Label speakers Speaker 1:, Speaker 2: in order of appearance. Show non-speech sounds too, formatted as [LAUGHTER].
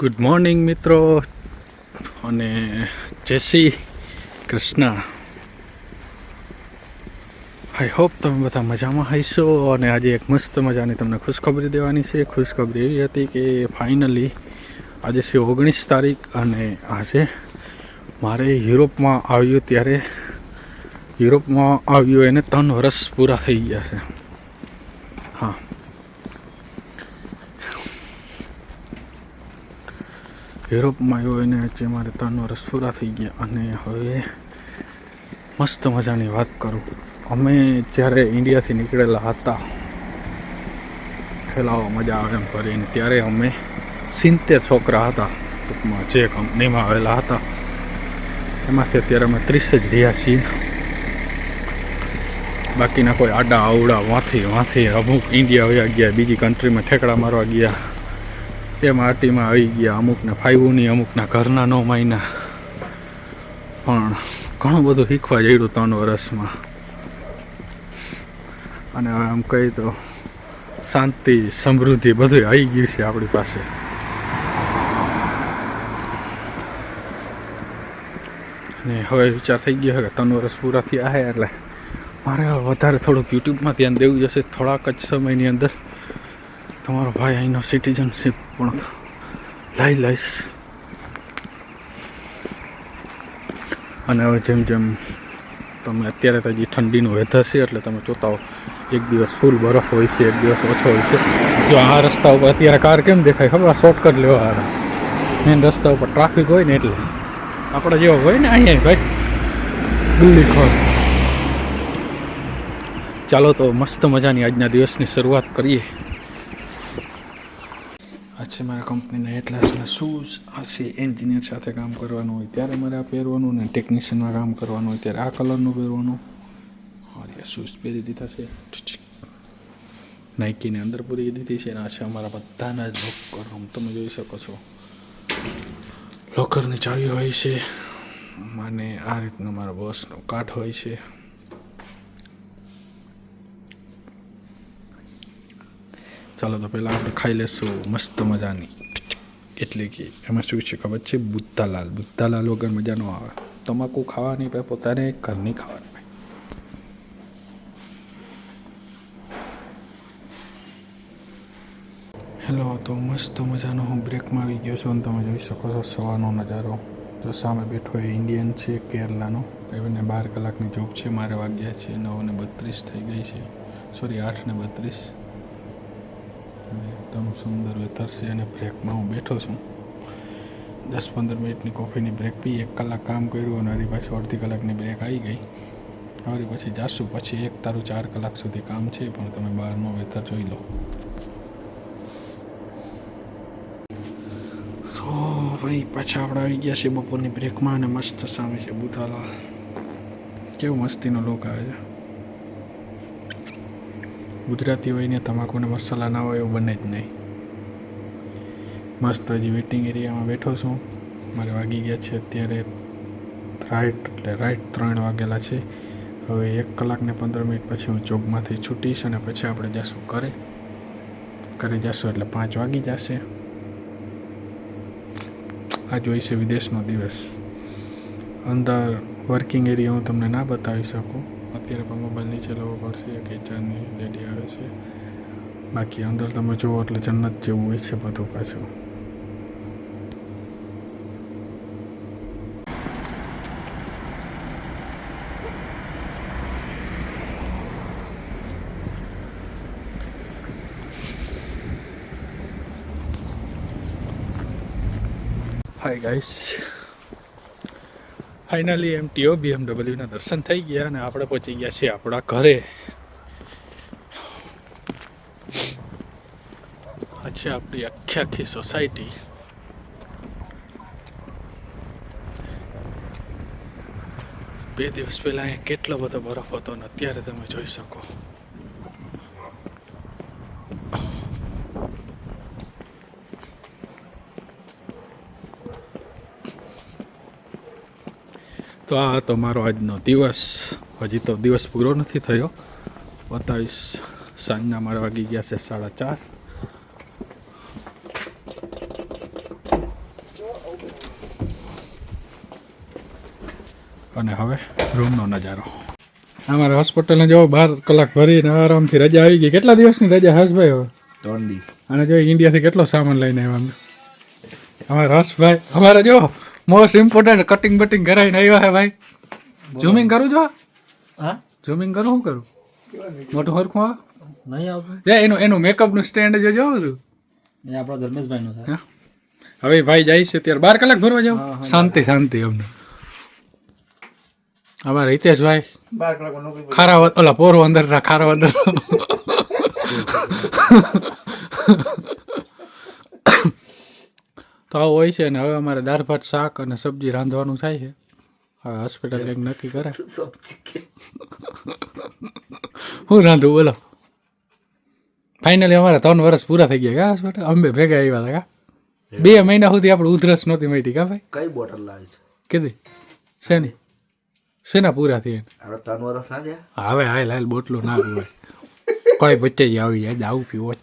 Speaker 1: Good morning મિત્રો. અને જય શ્રી કૃષ્ણ. આઈ હોપ તમે બધા મજામાં હશો અને આજે એક મસ્ત મજાની તમને ખુશખબરી દેવાની છે. ખુશખબરી એવી હતી કે ફાઇનલી આજે છે ઓગણીસ તારીખ અને આજે મારે યુરોપમાં આવ્યું ત્યારે યુરોપમાં આવ્યું એને ત્રણ વર્ષ પૂરા થઈ ગયા છે. હા. યુરોપમાં આવ્યો એને આજે મારે ત્રણ વર્ષ પૂરા થઈ ગયા અને હવે મસ્ત મજાની વાત કરું. અમે જ્યારે ઇન્ડિયાથી નીકળેલા હતા, ખેલાવા મજા આવે એમ કરીને, ત્યારે અમે સિત્તેર છોકરા હતા, ટૂંકમાં જે કંપનીમાં આવેલા હતા. એમાંથી અત્યારે અમે ત્રીસ જ રહ્યા છીએ. બાકીના કોઈ આડા આવડા વાંથી વાંથી અમુક ઇન્ડિયા વયા ગયા, બીજી કન્ટ્રીમાં ઠેકડા મારવા ગયા. એ માટીમાં આવી ગયા અમુકને ફાઈવની અમુકના ઘરના નો મહિના પણ ઘણું બધું શીખવા જઈડું ત્રણ વર્ષમાં અને હવે આમ કહી તો શાંતિ, સમૃદ્ધિ બધું આવી ગયું છે આપણી પાસે. ને હવે વિચાર થઈ ગયો કે ત્રણ વર્ષ પૂરા થયા છે એટલે મારે વધારે થોડુંક યુટ્યુબમાં ધ્યાન દેવું જશે થોડાક જ સમયની અંદર. તમારો ભાઈ અહીંનો સિટીઝનશીપ પણ લઈ લઈશ અને હવે જેમ જેમ તમે અત્યારે તો હજી ઠંડીનું વેધર છે, એટલે તમે જોતા હો, એક દિવસ ફૂલ બરફ હોય છે, એક દિવસ ઓછો હોય છે. જો આ રસ્તા ઉપર અત્યારે કાર કેમ દેખાય? ખબર? શોર્ટકટ લેવા આવે મેન રસ્તા ઉપર ટ્રાફિક હોય ને એટલે. આપણે જેવો હોય ને અહીંયા ભાઈ. દિલ્હી ખોર ચાલો તો મસ્ત મજાની આજના દિવસની શરૂઆત કરીએ. છે મારા કંપનીના એટલાસના શૂઝ આ છે એન્જિનિયર સાથે કામ કરવાનું હોય ત્યારે મારે આ પહેરવાનું ને ટેકનિશિયનમાં કામ કરવાનું હોય ત્યારે આ કલરનું પહેરવાનું. અરે શૂઝ પહેરી દીધા છે. નાઇકીની અંદર પૂરી દીધી છે અને આ છે અમારા બધાના જ લોકર રૂમ તમે જોઈ શકો છો. લોકરની ચાવી હોય છે. અને આ રીતનો મારા બોસનો કાઠ હોય છે. ચાલો તો પહેલાં આપણે ખાઈ લેશું મસ્ત મજાની. એટલે કે એમાં શું છે ખબર છે? બુદ્ધાલાલ. બુદ્ધાલાલ વગર મજા ન આવે. તમાકુ ખાવાની ભાઈ, પોતાને ઘરની ખાવાની હેલો, તો મસ્ત મજાનો હું બ્રેકમાં આવી ગયો છું અને તમે જોઈ શકો છો સવારનો નજારો. જો સામે બેઠો એ ઇન્ડિયન છે, કેરલાનો. એને બાર કલાકની જોબ છે, મારે વાગ્યા છે નવ ને બત્રીસ થઈ ગઈ છે. સોરી આઠ ને બત્રીસ. એકદમ સુંદર વેધર છે અને બ્રેકમાં હું બેઠો છું. દસ પંદર મિનિટની કોફીની બ્રેક પી, એક કલાક કામ કર્યું અને હરી પાછી અડધી કલાકની બ્રેક આવી ગઈ. હવે પછી જાશું પછી એક, તારું ચાર કલાક સુધી કામ છે, પણ તમે બહારનો વેધર જોઈ લો. સો, ભાઈ, પાછા આપણે આવી ગયા છે બપોરની બ્રેકમાં અને મસ્ત સામે છે બુધાલાલ કેવું મસ્તીનો લોક આવે છે. ગુજરાતી હોય ને તમાકુને મસાલા ના હોય એવું બને જ નહીં. મસ્ત હજી વેટિંગ એરિયામાં બેઠો છું. મારે વાગી ગયા છે અત્યારે રાઈટ એટલે રાઈટ ત્રણ વાગેલા છે. હવે એક કલાકને પંદર મિનિટ પછી હું જોબમાંથી છૂટીશ અને પછી આપણે જઈશું ઘરે. ઘરે જઈશું એટલે પાંચ વાગી જશે. આ જોઈ છે વિદેશનો દિવસ. અંદર વર્કિંગ એરિયા હું તમને ના બતાવી શકું. અત્યારે પણ મોબાઈલ નીચે લેવો પડશે, એક એચઆરની લેડી આવે છે. બાકી અંદર તમે જુઓ એટલે જન્નત જેવું હોય છે બધું પાછું. હાય ગાઈસ ફાઇનલી એમ ટીઓ બીએમડબલ્યુના દર્શન થઈ ગયા અને આપણે પહોંચી ગયા છીએ આપણા ઘરે. પછી આપણી આખી આખી સોસાયટી બે દિવસ પહેલાં અહીંયા કેટલો બધો બરફ હતો ને અત્યારે તમે જોઈ શકો. તો આ હતો મારો આજનો દિવસ. હજી તો દિવસ પૂરો નથી થયો. બતાવીશ સાંજના મારા વાગી ગયા છે સાડા ચાર. અને હવે રૂમનો નજારો. અમારે હોસ્પિટલને જો બાર કલાક ભરીને આરામથી રજા આવી ગઈ. કેટલા દિવસની રજા હર્ષભાઈ હવે?
Speaker 2: ત્રણ દિવસ
Speaker 1: અને જો ઇન્ડિયાથી કેટલો સામાન લઈને આવ્યા અમે? અમારા હર્ષભાઈ અમારા જો મોસ્ટ ઇમ્પોર્ટન્ટ કટિંગ બટિંગ કરાવીને આવ્યા હે ભાઈ. ઝૂમિંગ કરું જો
Speaker 2: હા?
Speaker 1: ઝૂમિંગ કરું? શું કરું? મોટું હરખું આ
Speaker 2: નહીં આવતું.
Speaker 1: જે એનું એનું મેકઅપનું સ્ટેન્ડ જે જોવું છું
Speaker 2: એ આપણા ધર્મેશભાઈનું થાય
Speaker 1: હા. હવે ભાઈ જાય છે ત્યારે બાર કલાક ભરવા જાવ. શાંતિ શાંતિ અમને. અમારે હિતેશભાઈ
Speaker 3: બાર કલાક નોકરી
Speaker 1: ખારા ઓલા પોરો અંદર ખારા અંદર [LAUGHS] તો હોય છે અને હવે અમારે દાળ ભાત શાક અને સબ્જી રાંધવાનું થાય છે. હા હોસ્પિટલ કંઈક નક્કી કરે. હું રાંધું બોલો. ફાઇનલી અમારે ત્રણ વર્ષ પૂરા થઈ ગયા કા હોસ્પિટલ અમે ભેગા આવ્યા હતા કા? બે મહિના સુધી આપણે ઉધરસ નહોતી મળી કા ભાઈ?
Speaker 2: કઈ બોટલ લાવી છે?
Speaker 1: કીધી. શેની? શેના પૂરા થઈ
Speaker 2: હવે ત્રણ વર્ષ ના થયા?
Speaker 1: હવે હાલ હાલ બોટલો ના પીવાય કોઈ વચ્ચે જ આવી જાય આવું પીવો.